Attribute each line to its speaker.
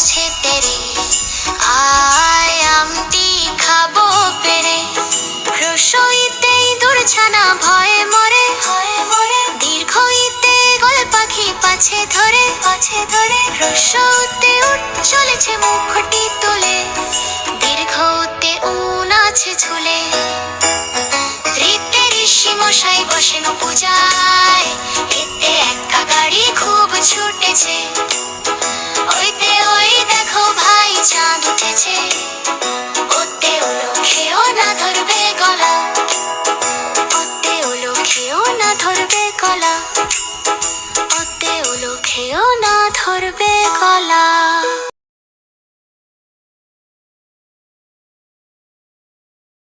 Speaker 1: पीछे तेरे আয়াম তি খাব পেরে। রসইতে ইঁদুর ছানা ভয়ে মরে। দীর্ঘ ইতে গল পাখি পাছে ধরে। পাছে ধরে। রসতে চলেছে মুখটি তুলে। দীর্ঘতে উন আছে ঝুলে। ঋতে ঋষি মশাই বসেন পূজায়। এতে একা গাড়ি খুব ছুটেছে। ধরবে কলা অতে ও খেয়েও না ধরবে কলা